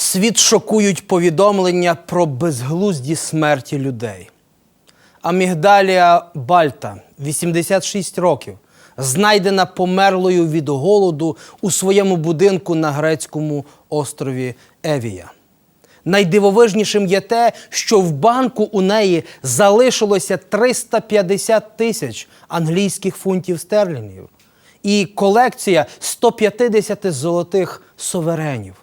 Світ шокують повідомлення про безглузді смерті людей. Амігдалія Бальта, 86 років, знайдена померлою від голоду у своєму будинку на грецькому острові Евія. Найдивовижнішим є те, що в банку у неї залишилося 350 тисяч англійських фунтів стерлінгів і колекція 150 золотих суверенів.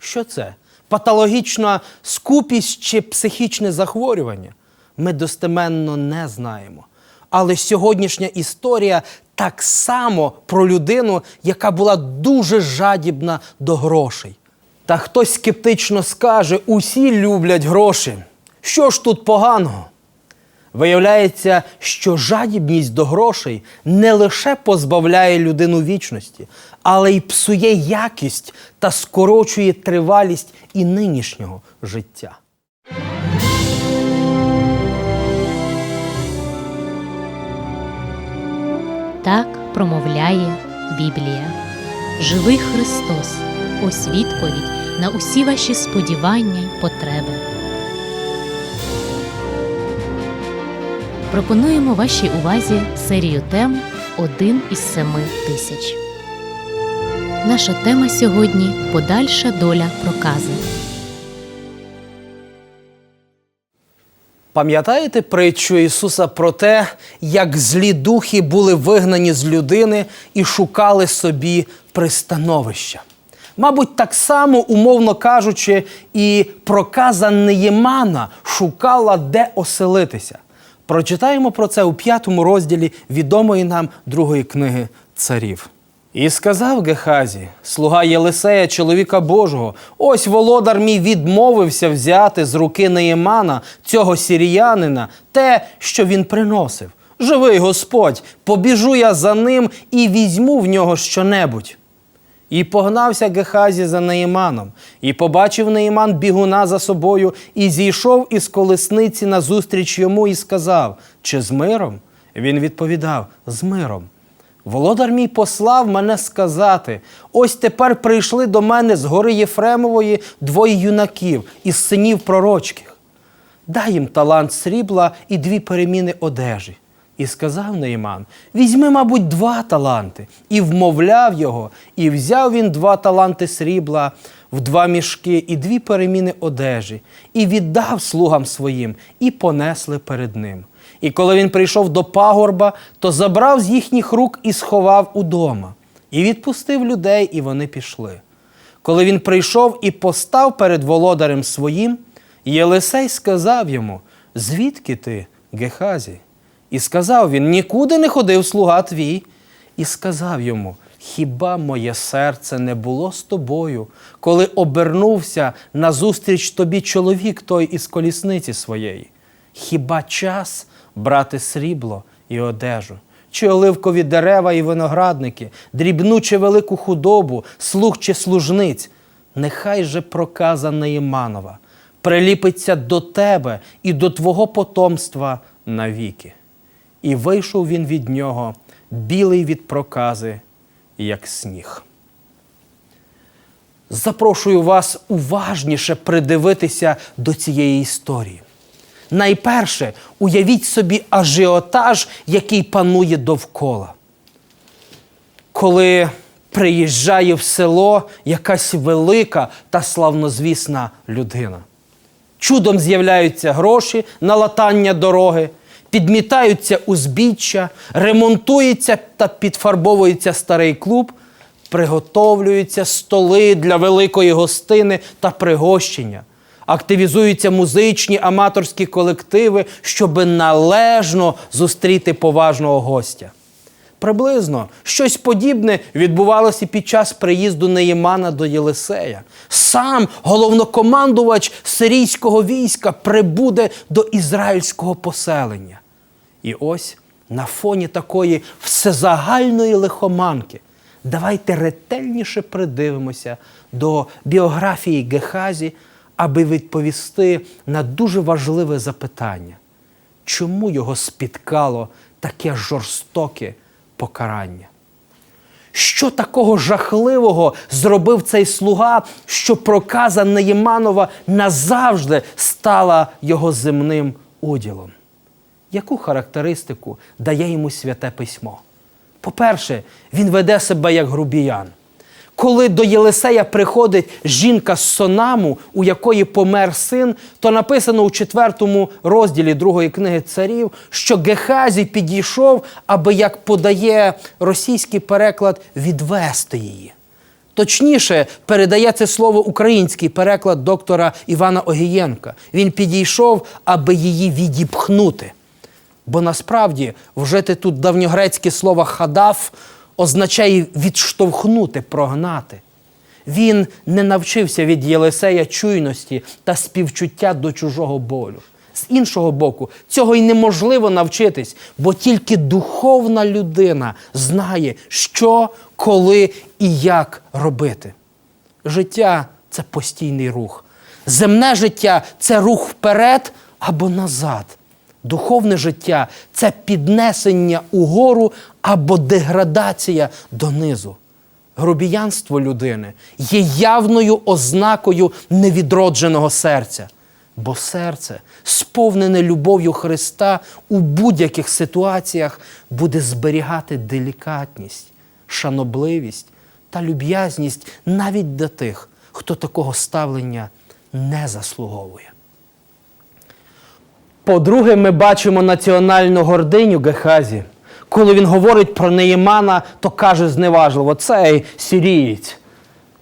Що це? Патологічна скупість чи психічне захворювання? Ми достеменно не знаємо. Але сьогоднішня історія так само про людину, яка була дуже жадібна до грошей. Та хтось скептично скаже: усі люблять гроші. Що ж тут поганого? Виявляється, що жадібність до грошей не лише позбавляє людину вічності, але й псує якість та скорочує тривалість і нинішнього життя. Так промовляє Біблія. Живий Христос, ось відповідь на усі ваші сподівання й потреби. Пропонуємо вашій увазі серію тем Один із семи тисяч. Наша тема сьогодні подальша доля прокази. Пам'ятаєте притчу Ісуса про те, як злі духи були вигнані з людини і шукали собі пристановища? Мабуть, так само, умовно кажучи, і проказа Неємана шукала, де оселитися. Прочитаємо про це у п'ятому розділі відомої нам другої книги царів. І сказав Гехазі, слуга Єлисея, чоловіка Божого, ось володар мій відмовився взяти з руки Неємана, цього сіріянина, те, що він приносив. Живий Господь, побіжу я за ним і візьму в нього щонебудь. І погнався Гехазі за Неїманом, і побачив Неїман бігуна за собою, і зійшов із колесниці назустріч йому і сказав: Чи з миром? Він відповідав: З миром. Володар мій послав мене сказати: ось тепер прийшли до мене з гори Єфремової двоє юнаків із синів пророчких. Дай їм талант срібла і дві переміни одежі. І сказав Нейман: візьми, мабуть, два таланти, і вмовляв його, і взяв він два таланти срібла в два мішки і дві переміни одежі, і віддав слугам своїм, і понесли перед ним. І коли він прийшов до пагорба, то забрав з їхніх рук і сховав удома, і відпустив людей, і вони пішли. Коли він прийшов і постав перед володарем своїм, Єлисей сказав йому: Звідки ти, Гехазі? І сказав він: Нікуди не ходив слуга твій. І сказав йому: Хіба моє серце не було з тобою, коли обернувся назустріч тобі чоловік той із колісниці своєї? Хіба час брати срібло і одежу? Чи оливкові дерева і виноградники, дрібну чи велику худобу, слуг чи служниць? Нехай же проказа Неїманова приліпиться до тебе і до твого потомства навіки. І вийшов він від нього, білий від прокази, як сніг. Запрошую вас уважніше придивитися до цієї історії. Найперше, уявіть собі ажіотаж, який панує довкола. Коли приїжджає в село якась велика та славнозвісна людина. Чудом з'являються гроші на латання дороги, підмітаються узбіччя, ремонтується та підфарбовується старий клуб, приготовлюються столи для великої гостини та пригощення, активізуються музичні аматорські колективи, щоб належно зустріти поважного гостя. Приблизно щось подібне відбувалося під час приїзду Неємана до Єлисея. Сам головнокомандувач сирійського війська прибуде до ізраїльського поселення. І ось на фоні такої всезагальної лихоманки давайте ретельніше придивимося до біографії Гехазі, аби відповісти на дуже важливе запитання. Чому його спіткало таке жорстоке покарання? Що такого жахливого зробив цей слуга, що проказа Неєманова назавжди стала його земним уділом? Яку характеристику дає йому святе письмо? По-перше, він веде себе як грубіян. Коли до Єлисея приходить жінка з Сонаму, у якої помер син, то написано у четвертому розділі другої книги царів, що Гехазій підійшов, аби, як подає російський переклад, відвести її. Точніше, передає це слово український переклад доктора Івана Огієнка. Він підійшов, аби її відіпхнути. Бо насправді вжити тут давньогрецьке слово хадаф означає відштовхнути, прогнати. Він не навчився від Єлисея чуйності та співчуття до чужого болю. З іншого боку, цього й неможливо навчитись, бо тільки духовна людина знає, що, коли і як робити. Життя це постійний рух. Земне життя це рух вперед або назад. Духовне життя це піднесення угору або деградація донизу. Грубіянство людини є явною ознакою невідродженого серця, бо серце, сповнене любов'ю Христа, у будь-яких ситуаціях буде зберігати делікатність, шанобливість та люб'язність навіть до тих, хто такого ставлення не заслуговує. По-друге, ми бачимо національну гординю Гехазі. Коли він говорить про Неємана, то каже зневажливо, цей сірієць.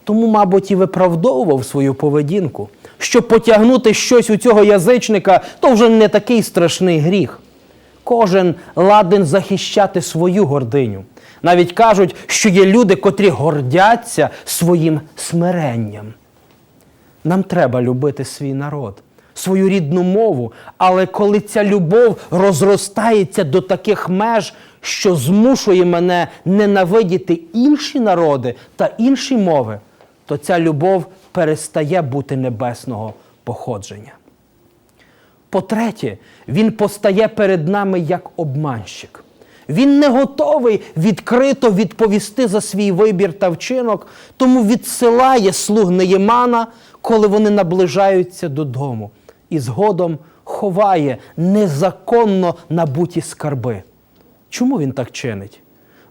Тому, мабуть, і виправдовував свою поведінку. Щоб потягнути щось у цього язичника, то вже не такий страшний гріх. Кожен ладен захищати свою гординю. Навіть кажуть, що є люди, котрі гордяться своїм смиренням. Нам треба любити свій народ, свою рідну мову, але коли ця любов розростається до таких меж, що змушує мене ненавидіти інші народи та інші мови, то ця любов перестає бути небесного походження. По-третє, він постає перед нами як обманщик. Він не готовий відкрито відповісти за свій вибір та вчинок, тому відсилає слуг Неємана, коли вони наближаються додому, і згодом ховає незаконно набуті скарби. Чому він так чинить?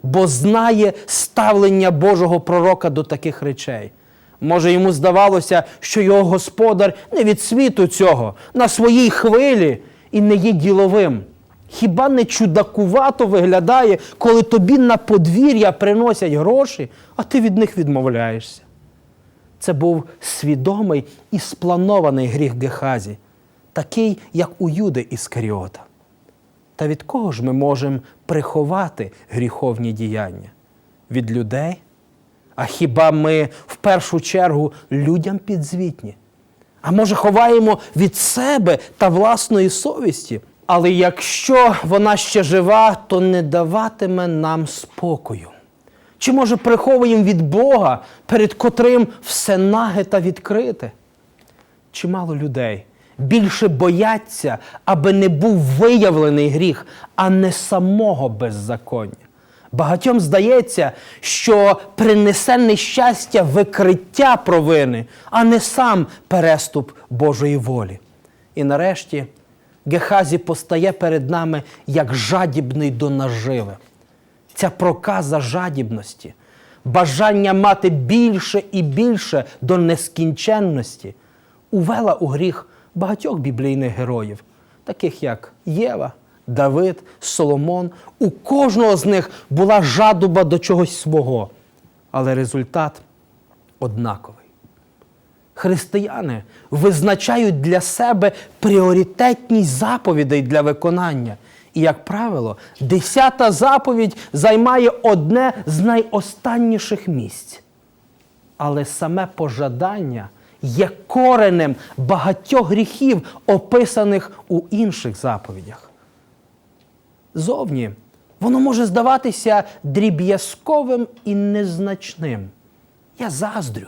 Бо знає ставлення Божого пророка до таких речей. Може, йому здавалося, що його господар не від світу цього, на своїй хвилі і не є діловим. Хіба не чудакувато виглядає, коли тобі на подвір'я приносять гроші, а ти від них відмовляєшся? Це був свідомий і спланований гріх Гехазі, такий, як у Юди Іскаріота. Та від кого ж ми можемо приховати гріховні діяння? Від людей? А хіба ми в першу чергу людям підзвітні? А може, ховаємо від себе та власної совісті? Але якщо вона ще жива, то не даватиме нам спокою. Чи може приховуємо від Бога, перед котрим все наге та відкрите? Чимало людей більше бояться, аби не був виявлений гріх, а не самого беззаконня. Багатьом здається, що принесе нещастя викриття провини, а не сам переступ Божої волі. І нарешті Гехазі постає перед нами як жадібний до наживи. Ця проказа жадібності, бажання мати більше і більше до нескінченності увела у гріх багатьох біблійних героїв, таких як Єва, Давид, Соломон. У кожного з них була жадуба до чогось свого, але результат однаковий. Християни визначають для себе пріоритетність заповідей для виконання. І, як правило, десята заповідь займає одне з найостанніших місць. Але саме пожадання є коренем багатьох гріхів, описаних у інших заповідях. Зовні воно може здаватися дріб'язковим і незначним. Я заздрю.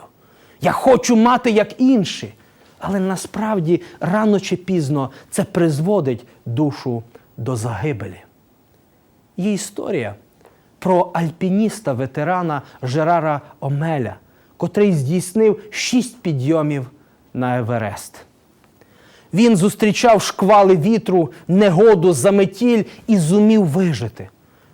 Я хочу мати як інші. Але насправді рано чи пізно це призводить душу до загибелі. Є історія, про альпініста, ветерана Жерара Омеля, котрий здійснив шість підйомів на Еверест. Він зустрічав шквали вітру, негоду, заметіль і зумів вижити.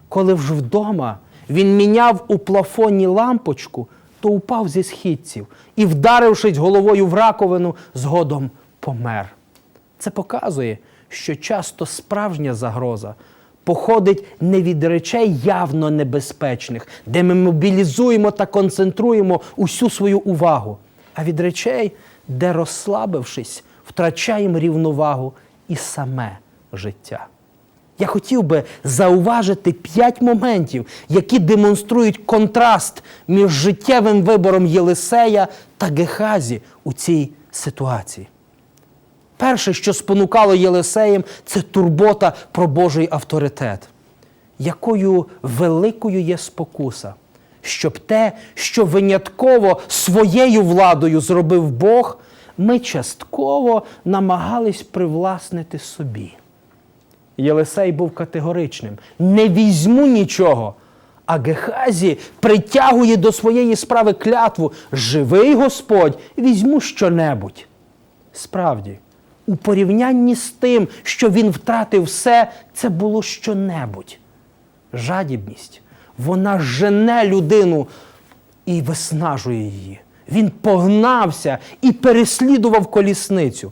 Коли ж вдома він міняв у плафоні лампочку, то упав зі східців і, вдарившись головою в раковину, згодом помер. Це показує, що часто справжня загроза походить не від речей явно небезпечних, де ми мобілізуємо та концентруємо усю свою увагу, а від речей, де, розслабившись, втрачаємо рівновагу і саме життя. Я хотів би зауважити п'ять моментів, які демонструють контраст між життєвим вибором Єлисея та Гехазі у цій ситуації. Перше, що спонукало Єлисеєм, це турбота про Божий авторитет. Якою великою є спокуса, щоб те, що винятково своєю владою зробив Бог, ми частково намагались привласнити собі. Єлисей був категоричним: не візьму нічого. А Гехазі притягує до своєї справи клятву: живий Господь, візьму щонебудь. Справді, у порівнянні з тим, що він втратив все, це було щонебудь. Жадібність, вона жене людину і виснажує її. Він погнався і переслідував колісницю.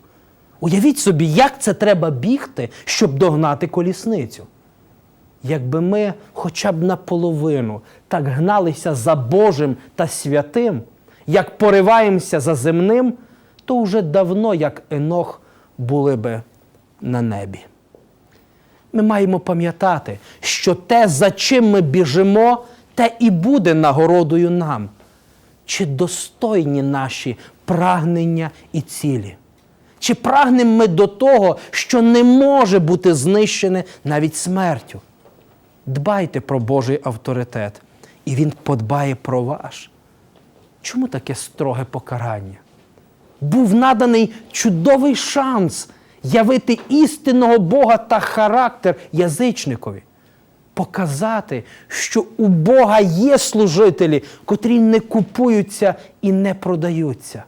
Уявіть собі, як це треба бігти, щоб догнати колісницю. Якби ми хоча б наполовину так гналися за Божим та святим, як пориваємося за земним, то вже давно, як Енох, були би на небі. Ми маємо пам'ятати, що те, за чим ми біжимо, те і буде нагородою нам. Чи достойні наші прагнення і цілі? Чи прагнемо ми до того, що не може бути знищене навіть смертю? Дбайте про Божий авторитет, і Він подбає про ваш. Чому таке строге покарання? Був наданий чудовий шанс явити істинного Бога та характер язичникові, показати, що у Бога є служителі, котрі не купуються і не продаються.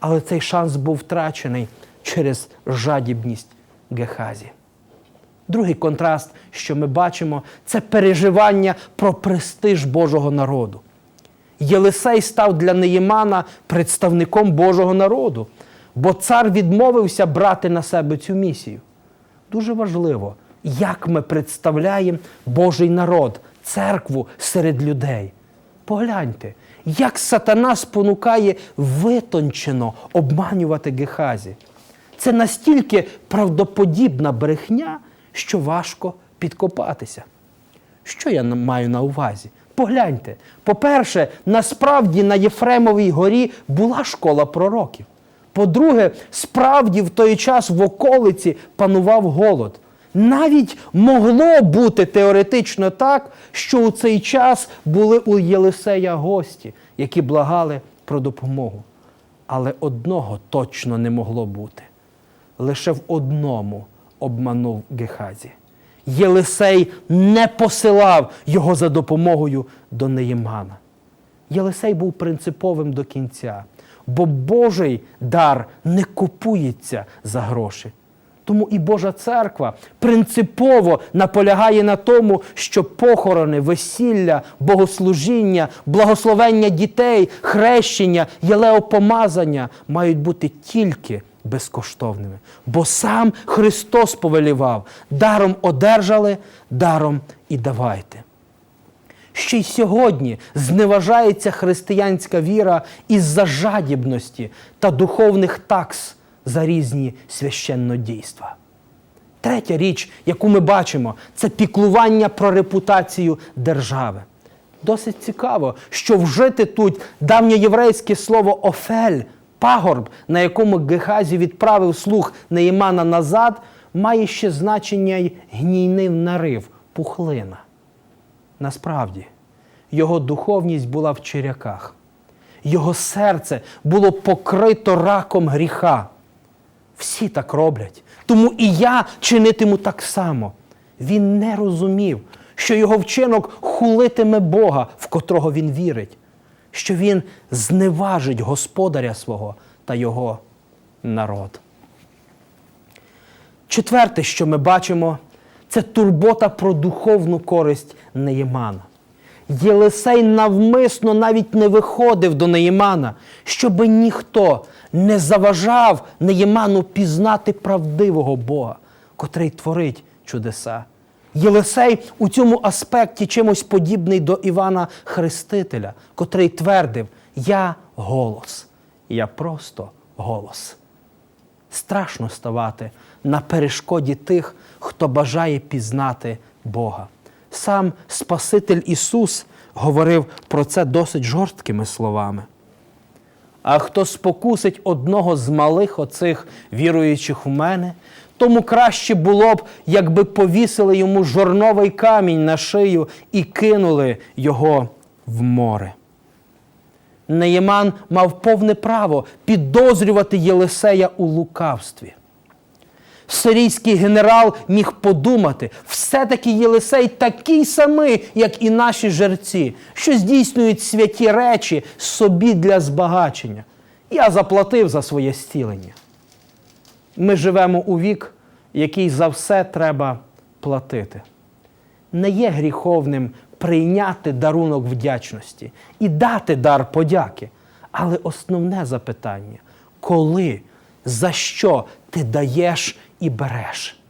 Але цей шанс був втрачений через жадібність Гехазі. Другий контраст, що ми бачимо, це переживання про престиж Божого народу. Єлисей став для Неємана представником Божого народу, бо цар відмовився брати на себе цю місію. Дуже важливо, як ми представляємо Божий народ, церкву серед людей. Погляньте, як сатана спонукає витончено обманювати Гехазі. Це настільки правдоподібна брехня, що важко підкопатися. Що я маю на увазі? Погляньте. По-перше, насправді на Єфремовій горі була школа пророків. По-друге, справді в той час в околиці панував голод. Навіть могло бути теоретично так, що у цей час були у Єлисея гості, які благали про допомогу. Але одного точно не могло бути. Лише в одному обманув Гехазі. Єлисей не посилав його за допомогою до Неємана. Єлисей був принциповим до кінця, бо Божий дар не купується за гроші. Тому і Божа церква принципово наполягає на тому, що похорони, весілля, богослужіння, благословення дітей, хрещення, єлеопомазання мають бути тільки безкоштовними. Бо сам Христос повелівав, даром одержали, даром і давайте. Ще й сьогодні зневажається християнська віра із-за жадібності та духовних такс за різні священнодійства. Третя річ, яку ми бачимо, це піклування про репутацію держави. Досить цікаво, що вжити тут давньоєврейське слово офель, пагорб, на якому Гехазі відправив слух Неїмана назад, має ще значення й гнійний нарив, пухлина. Насправді, його духовність була в черяках. Його серце було покрито раком гріха. Всі так роблять. Тому і я чинитиму так само. Він не розумів, що його вчинок хулитиме Бога, в котрого він вірить, що він зневажить господаря свого та його народ. Четверте, що ми бачимо, це турбота про духовну користь Неємана. Єлисей навмисно навіть не виходив до Неємана, щоби ніхто не заважав Неєману пізнати правдивого Бога, котрий творить чудеса. Єлисей у цьому аспекті чимось подібний до Івана Хрестителя, котрий твердив: Я голос, я просто голос. Страшно ставати на перешкоді тих, хто бажає пізнати Бога. Сам Спаситель Ісус говорив про це досить жорсткими словами. А хто спокусить одного з малих оцих віруючих в мене, тому краще було б, якби повісили йому жорновий камінь на шию і кинули його в море. Неєман мав повне право підозрювати Єлисея у лукавстві. Сирійський генерал міг подумати, все-таки Єлисей такий самий, як і наші жерці, що здійснюють святі речі собі для збагачення. Я заплатив за своє стілення. Ми живемо у вік, який за все треба платити. Не є гріховним прийняти дарунок вдячності і дати дар подяки. Але основне запитання коли, за що ти даєш і береш?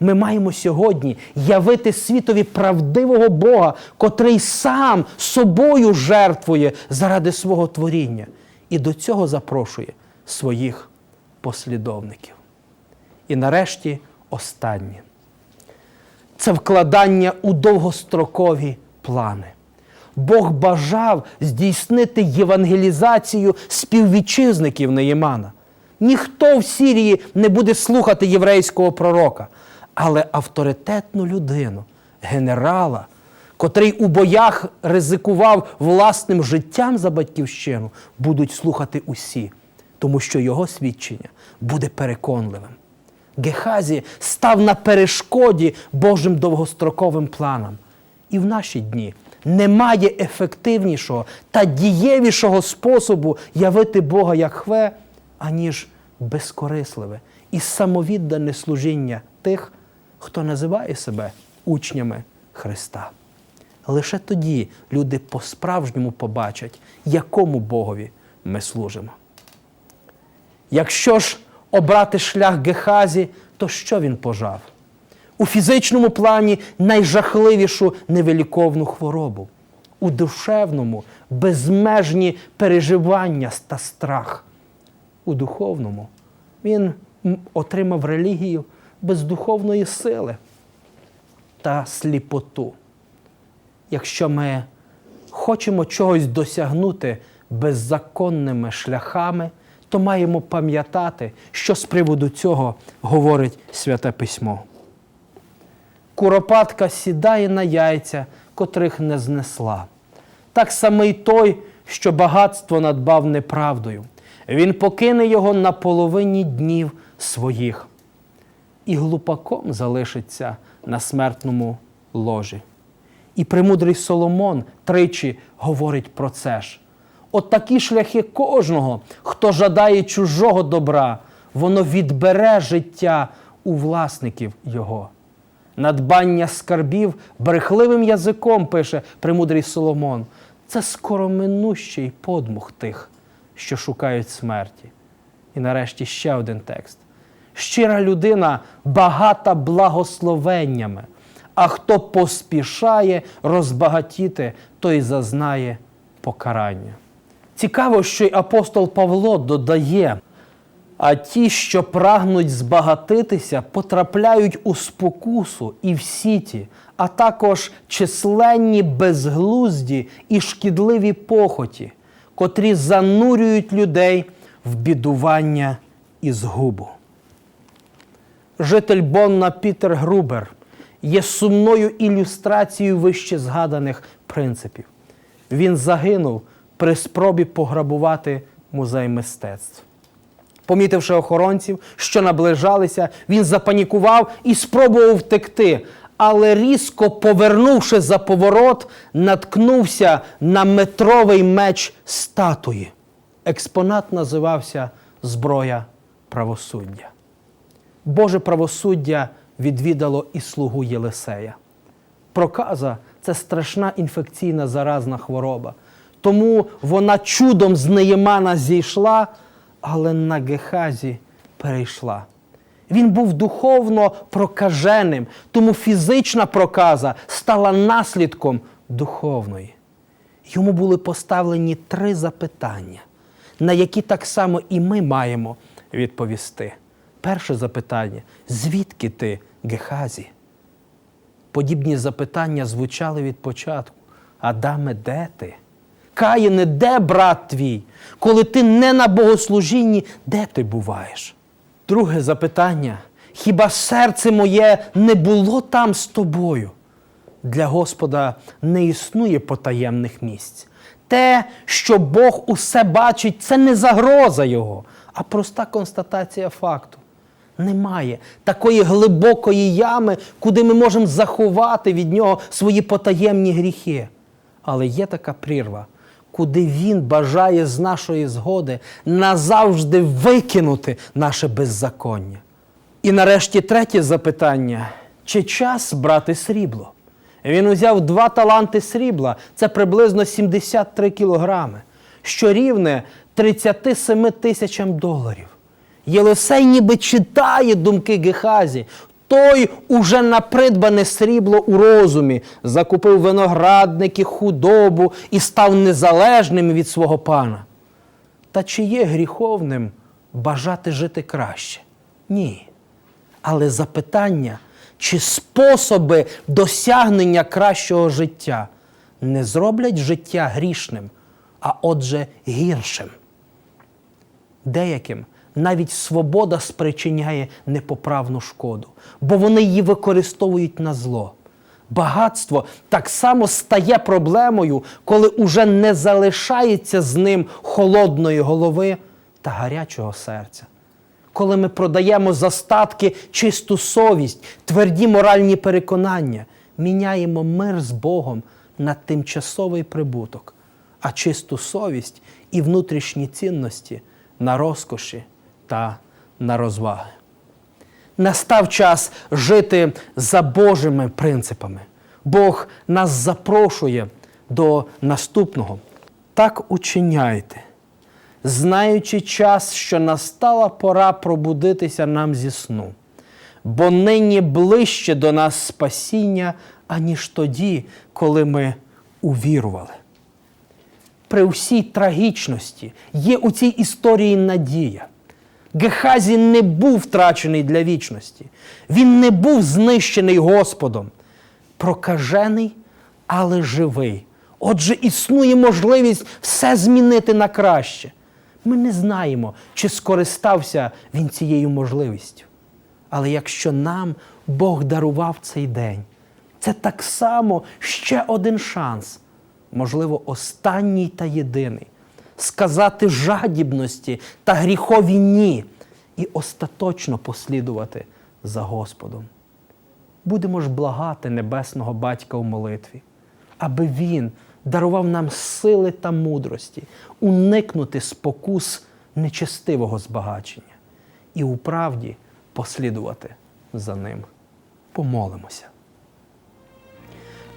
Ми маємо сьогодні явити світові правдивого Бога, котрий сам собою жертвує заради свого творіння, і до цього запрошує своїх послідовників. І нарешті останнє це вкладання у довгострокові плани. Бог бажав здійснити євангелізацію співвітчизників Неємана. Ніхто в Сірії не буде слухати єврейського пророка, але авторитетну людину, генерала, котрий у боях ризикував власним життям за батьківщину, будуть слухати усі, тому що його свідчення буде переконливим. Гехазі став на перешкоді Божим довгостроковим планам. І в наші дні немає ефективнішого та дієвішого способу явити Бога як хве, аніж безкорисливе і самовіддане служіння тих, хто називає себе учнями Христа. Лише тоді люди по-справжньому побачать, якому Богові ми служимо. Якщо ж обрати шлях Гехазі, то що він пожав? У фізичному плані найжахливішу невиліковну хворобу, у душевному безмежні переживання та страх. У духовному він отримав релігію без духовної сили та сліпоту. Якщо ми хочемо чогось досягнути беззаконними шляхами, то маємо пам'ятати, що з приводу цього говорить Святе Письмо. Куропатка сідає на яйця, котрих не знесла. Так само й той, що багатство надбав неправдою. Він покине його на половині днів своїх і глупаком залишиться на смертному ложі. І премудрий Соломон тричі говорить про це ж. От такі шляхи кожного, хто жадає чужого добра, воно відбере життя у власників його. Надбання скарбів брехливим язиком пише премудрий Соломон. Це скороминущий подмух тих, що шукають смерті. І нарешті ще один текст. Щира людина багата благословеннями, а хто поспішає розбагатіти, той зазнає покарання. Цікаво, що й апостол Павло додає, а ті, що прагнуть збагатитися, потрапляють у спокусу і в сіті, а також численні безглузді і шкідливі похоті, котрі занурюють людей в бідування і згубу. Житель Бонна Пітер Грубер є сумною ілюстрацією вище згаданих принципів. Він загинув при спробі пограбувати музей мистецтв. Помітивши охоронців, що наближалися, він запанікував і спробував втекти, але різко повернувши за поворот, наткнувся на метровий меч статуї. Експонат називався Зброя правосуддя. Боже правосуддя відвідало і слугу Єлисея. Проказа це страшна інфекційна заразна хвороба. Тому вона чудом з Неємана зійшла, але на Гехазі перейшла. Він був духовно прокаженим, тому фізична проказа стала наслідком духовної. Йому були поставлені три запитання, на які так само і ми маємо відповісти. Перше запитання: звідки ти, Гехазі? Подібні запитання звучали від початку. Адаме, де ти? Каїне, де брат твій? Коли ти не на богослужінні, де ти буваєш? Друге запитання: хіба серце моє не було там з тобою? Для Господа не існує потаємних місць. Те, що Бог усе бачить, це не загроза Його, а проста констатація факту. Немає такої глибокої ями, куди ми можемо заховати від нього свої потаємні гріхи. Але є така прірва, куди він бажає з нашої згоди назавжди викинути наше беззаконня. І нарешті третє запитання: чи час брати срібло? Він узяв два таланти срібла, це приблизно 73 кілограми, що рівне 37 тисячам доларів. Єлисей ніби читає думки Гехазі. Той уже на придбане срібло у розумі, закупив виноградники, худобу і став незалежним від свого пана. Та чи є гріховним бажати жити краще? Ні. Але запитання, чи способи досягнення кращого життя не зроблять життя грішним, а отже гіршим. Деяким навіть свобода спричиняє непоправну шкоду, бо вони її використовують на зло. Багатство так само стає проблемою, коли уже не залишається з ним холодної голови та гарячого серця. Коли ми продаємо за статки чисту совість, тверді моральні переконання, міняємо мир з Богом на тимчасовий прибуток, а чисту совість і внутрішні цінності на розкоші та на розваги. Настав час жити за Божими принципами. Бог нас запрошує до наступного. Так учиняйте, знаючи час, що настала пора пробудитися нам зі сну, бо нині ближче до нас спасіння, аніж тоді, коли ми увірували при всій трагічності є у цій історії надія. Гехазі не був втрачений для вічності. Він не був знищений Господом. Прокажений, але живий. Отже, існує можливість все змінити на краще. Ми не знаємо, чи скористався він цією можливістю. Але якщо нам Бог дарував цей день, це так само ще один шанс, можливо, останній та єдиний, сказати жадібності та гріхові ні і остаточно послідувати за Господом. Будемо ж благати Небесного Батька у молитві, аби Він дарував нам сили та мудрості уникнути спокус нечестивого збагачення і у правді послідувати за ним. Помолимося.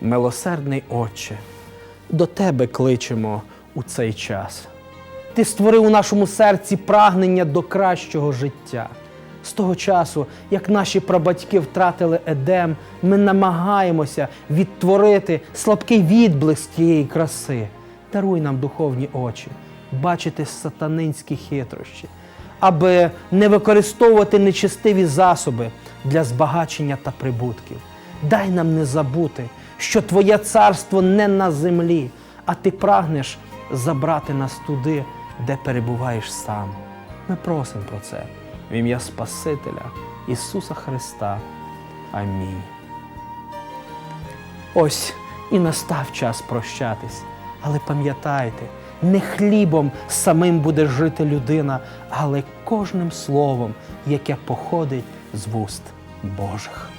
Милосердний Отче, до Тебе кличемо у цей час. Ти створив у нашому серці прагнення до кращого життя. З того часу, як наші прабатьки втратили Едем, ми намагаємося відтворити слабкий відблиск тієї краси. Даруй нам духовні очі, бачити сатанинські хитрощі, аби не використовувати нечестиві засоби для збагачення та прибутків. Дай нам не забути, що Твоє царство не на землі, а ти прагнеш забрати нас туди, де перебуваєш сам. Ми просимо про це в ім'я Спасителя Ісуса Христа. Амінь. Ось і настав час прощатись. Але пам'ятайте, не хлібом самим буде жити людина, але кожним словом, яке походить з вуст Божих.